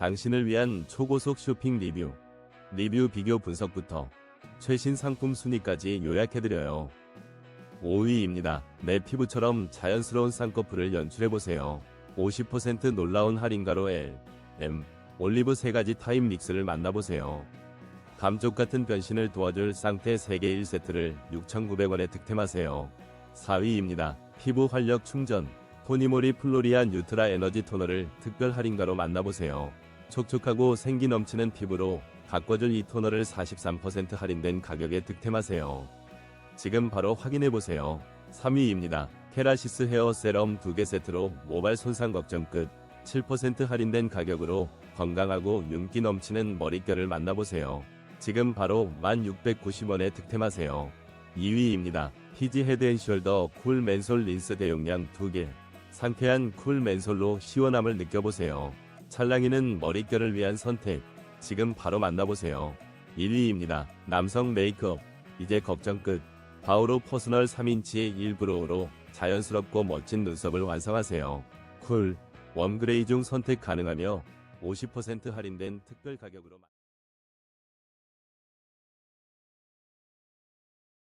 당신을 위한 초고속 쇼핑 리뷰, 리뷰 비교 분석부터 최신 상품 순위까지 요약해드려요. 5위입니다. 내 피부처럼 자연스러운 쌍꺼풀을 연출해보세요. 50% 놀라운 할인가로 L, M, 올리브 3가지 타임 믹스를 만나보세요. 감쪽 같은 변신을 도와줄 쌍태 3개 1세트를 6,900원에 득템하세요. 4위입니다. 피부 활력 충전, 토니모리 플로리아 뉴트라 에너지 토너를 특별 할인가로 만나보세요. 촉촉하고 생기 넘치는 피부로 가꿔줄 이 토너를 43% 할인된 가격에 득템하세요. 지금 바로 확인해보세요. 3위입니다. 케라시스 헤어 세럼 2개 세트로 모발 손상 걱정 끝. 7% 할인된 가격으로 건강하고 윤기 넘치는 머릿결을 만나보세요. 지금 바로 1690원에 득템하세요. 2위입니다. 피지 헤드앤숄더 쿨 맨솔 린스 대용량 2개. 상쾌한 쿨 맨솔로 시원함을 느껴보세요. 찰랑이는 머릿결을 위한 선택. 지금 바로 만나보세요. 1위입니다. 남성 메이크업. 이제 걱정 끝. 바오로 퍼스널 3인치 1브로우로 자연스럽고 멋진 눈썹을 완성하세요. 쿨, 웜그레이 중 선택 가능하며 50% 할인된 특별 가격으로 마-